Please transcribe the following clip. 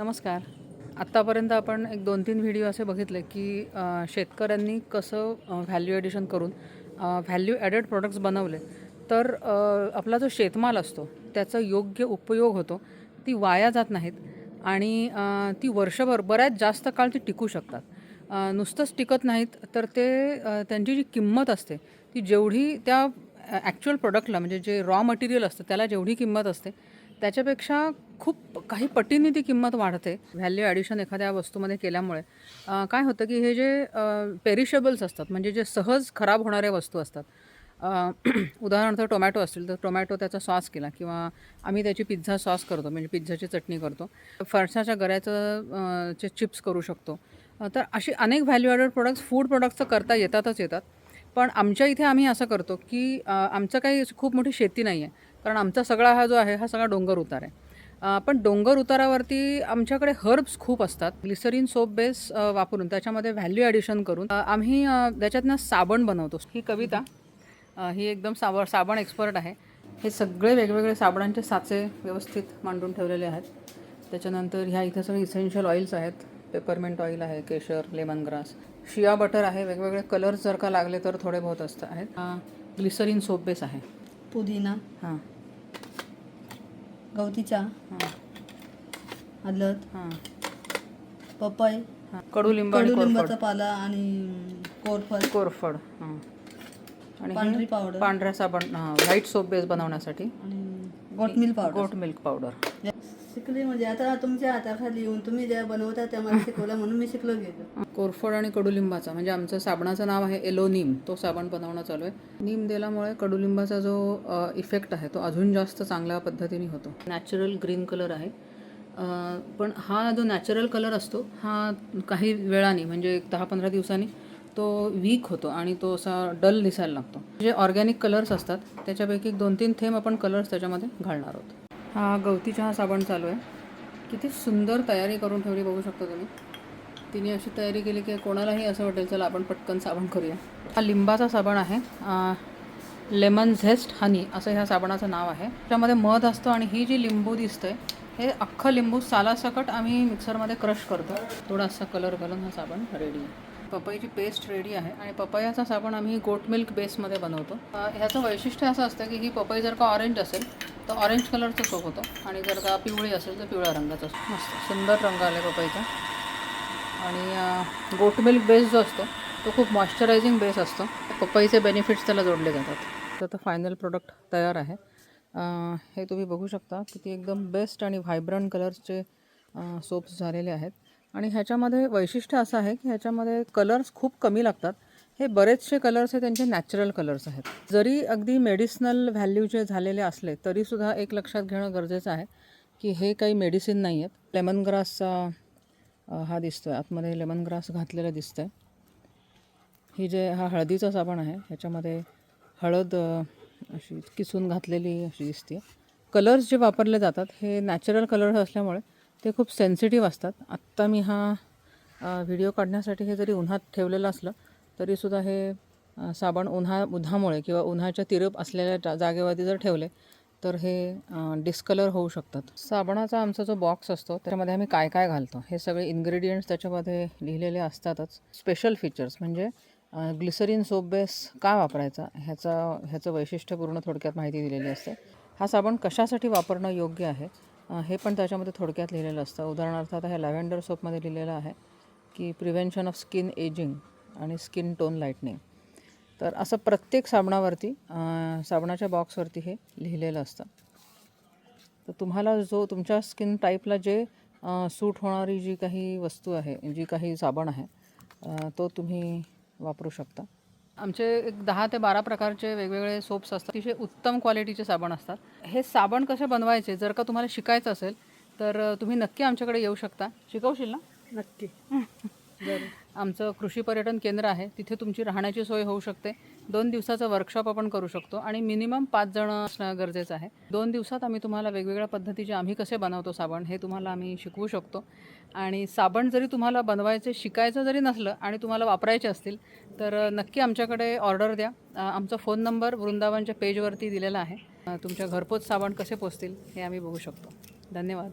नमस्कार. आत्तापर्यंत आपण एक दोन तीन व्हिडिओ असे बघितले की शेतकऱ्यांनी कसं व्हॅल्यू ॲडिशन करून व्हॅल्यू ॲडेड प्रोडक्ट्स बनवले. तर आपला जो शेतमाल असतो त्याचा योग्य उपयोग होतो. ती वाया जात नाहीत आणि ती वर्षभर बऱ्याच जास्त काळ ती टिकू शकतात. नुसतंच टिकत नाहीत तर ते त्यांची जी किंमत असते ती जेवढी त्या ॲक्च्युअल प्रोडक्टला म्हणजे जे रॉ मटेरियल असतं त्याला जेवढी किंमत असते त्याच्यापेक्षा खूप काही पटीने ती किंमत वाढते व्हॅल्यू ॲडिशन एखाद्या वस्तूमध्ये केल्यामुळे. काय होतं की हे जे पेरिशेबल्स असतात म्हणजे जे सहज खराब होणाऱ्या वस्तू असतात. उदाहरणार्थ टोमॅटो असतील तर टोमॅटो त्याचा सॉस केला किंवा आम्ही त्याची पिझ्झा सॉस करतो म्हणजे पिझ्झाची चटणी करतो. फणसाच्या गऱ्याचं चे चिप्स करू शकतो. तर अशी अनेक व्हॅल्यू ॲडेड प्रोडक्ट्स फूड प्रोडक्ट्सचं करता येतातच येतात. पण आमच्या इथे आम्ही असं करतो की आमचं काही खूप मोठी शेती नाही आहे कारण आमचा सगळा हा जो आहे हा सगळा डोंगर उतार आहे. पण डोंगर उतारावरती आमच्याकडे हर्ब्स खूप असतात. ग्लिसरीन सोप बेस वापरून त्याच्यामध्ये व्हॅल्यू ॲडिशन करून आम्ही त्याच्यातनं साबण बनवतो. ही कविता ही एकदम साबण साबण एक्सपर्ट आहे. हे सगळे वेगवेगळे साबणांचे साचे व्यवस्थित मांडून ठेवलेले आहेत. त्याच्यानंतर ह्या इथं सगळे इसेन्शियल ऑइल्स आहेत. पेपरमेंट ऑइल आहे केशर लेमन ग्रास शिया बटर आहे. वेगवेगळे कलर्स जर का लागले तर थोडे बहुत असतात आहेत. ग्लिसरीन सोप बेस आहे. पुदिना. हां. गवती चहा हां. हलद हां. पपई. हां. कडुलिंब आणि कडुलिंबाचा पाला आणि कोरफड. हां. आणि पांढरी पावडर. पांढऱ्या साबण व्हाईट सोप बेस बनवण्यासाठी. आणि goat milk powder goat milk powder शिकली म्हणजे आता तुमच्या हाताखाली येऊन तुम्ही ज्या बनवता त्या मला शिकवलं म्हणून मी शिकलो गेलो. कोरफड आणि कडुलिंबाचा म्हणजे आमचं साबणाचं नाव आहे एलो नीम तो साबण बनवणं चालू आहे. नीम दिल्यामुळे कडुलिंबाचा जो इफेक्ट आहे तो अजून जास्त चांगल्या पद्धतीने होतो. नॅचरल ग्रीन कलर आहे. पण हा जो नॅचरल कलर असतो हा काही वेळाने म्हणजे एक दहा पंधरा दिवसांनी तो वीक होतो आणि तो असा डल दिसायला लागतो. जे ऑर्गॅनिक कलर्स असतात त्याच्यापैकी दोन तीन थेंब आपण कलर्स त्याच्यामध्ये घालणार आहोत. हा गवती चहा साबण चालू आहे. किती सुंदर तयारी करून ठेवली बघू शकता तुम्ही. तिने अशी तयारी केली की कोणालाही असं वाटेल चला आपण पटकन साबण करूया. हा लिंबाचा साबण आहे. लेमन झेस्ट हनी असं ह्या साबणाचं नाव आहे. त्यामध्ये मध असतं आणि ही जी लिंबू दिसतंय हे अख्खं लिंबू सालासकट आम्ही मिक्सरमध्ये क्रश करतो. थोडासा कलर घालून हा साबण रेडी आहे पपईची पेस्ट रेडी आहे आणि पपयाचा साबण आम्ही गोट मिल्क बेसमध्ये बनवतो. ह्याचं वैशिष्ट्य असं असतं की ही पपई जर का ऑरेंज असेल तर ऑरेंज कलरचं सोप होतं. आणि जर का पिवळी असेल तर पिवळ्या रंगाचं असतो. मस्त. सुंदर रंग आला पपईचा. आणि गोट मिल्क बेस जो असतो तो खूप मॉइश्चरायझिंग बेस असतो. पपईचे बेनिफिट्स त्याला जोडले जातात. तर आता फायनल प्रोडक्ट तयार आहे. हे तुम्ही बघू शकता की ती एकदम बेस्ट आणि व्हायब्रंट कलर्सचे सोप्स झालेले आहेत. आणि ह्याच्यामध्ये वैशिष्ट्य असं आहे की ह्याच्यामध्ये कलर्स खूप कमी लागतात. हे बरेचसे कलर्स हे त्यांचे नॅचरल कलर्स आहेत. जरी अगदी मेडिसिनल व्हॅल्यूचे झालेले असले तरीसुद्धा एक लक्षात घेणं गरजेचं आहे की हे काही मेडिसिन नाही आहेत लेमन ग्रासचा हा दिसतो आहे आतमध्ये लेमन ग्रास दिसतं आहे ही जे हा हळदीचा साबण आहे. ह्याच्यामध्ये हळद अशी किसून घातलेली अशी दिसते कलर्स जे वापरले जातात हे नॅचरल कलर्स असल्यामुळे ते खूप सेन्सिटिव्ह असतात. आत्ता मी हा व्हिडिओ काढण्यासाठी हे जरी उन्हात ठेवलेलं असलं तरीसुद्धा हे साबण उन्हा उन्हामुळे किंवा उन्हाच्या तिरप असलेल्या जा जागेवरती जर ठेवले तर हे डिस्कलर होऊ शकतात. साबणाचा आमचा जो बॉक्स असतो त्याच्यामध्ये आम्ही काय काय घालतो? हे सगळे इन्ग्रेडियंट्स त्याच्यामध्ये लिहिलेले असतातच. स्पेशल फीचर्स म्हणजे ग्लिसरीन सोप बेस का वापरायचा? ह्याचा ह्याचं वैशिष्ट्यपूर्ण थोडक्यात माहिती दिलेली असते. हा साबण कशासाठी वापरणं योग्य आहे? हे पण त्याच्यामध्ये थोडक्यात लिहिलेलं असतं. उदाहरणार्थ आता हे लॅव्हेंडर सोपमध्ये लिहिलेलं आहे की प्रिव्हेन्शन ऑफ स्किन एजिंग आणि स्किन टोन लाईटनिंग तर असं प्रत्येक साबणावरती साबणाच्या बॉक्सवरती हे लिहिलेलं असतं. तर तुम्हाला जो तुमच्या स्किन टाईपला जे सूट होणारी जी काही वस्तू आहे जी काही साबण आहे तो तुम्ही वापरू शकता. आमचे एक दहा ते बारा प्रकारचे वेगवेगळे सोप्स असतात. अतिशय उत्तम क्वालिटीचे साबण असतात. हे साबण कसे बनवायचे जर का तुम्हाला शिकायचं असेल तर तुम्ही नक्की आमच्याकडे येऊ शकता. शिकवशील ना? नक्की. आमचं कृषी पर्यटन केंद्र आहे तिथे तुमची राहण्याची सोय होऊ शकते. दोन दिवसाचं वर्कशॉप आपण करू शकतो आणि मिनिमम पाच जण असणं गरजेचं आहे. दोन दिवसात आम्ही तुम्हाला वेगवेगळ्या पद्धतीचे आम्ही कसे बनवतो साबण हे तुम्हाला आम्ही शिकवू शकतो. आणि साबण जरी तुम्हाला बनवायचे शिकायचं जरी नसलं आणि तुम्हाला वापरायचे असतील तर नक्की आमच्याकडे ऑर्डर द्या. आमचा फोन नंबर वृंदावनच्या पेजवरती दिलेला आहे. तुमच्या घरपोच साबण कसे पोचतील हे आम्ही बघू शकतो. धन्यवाद.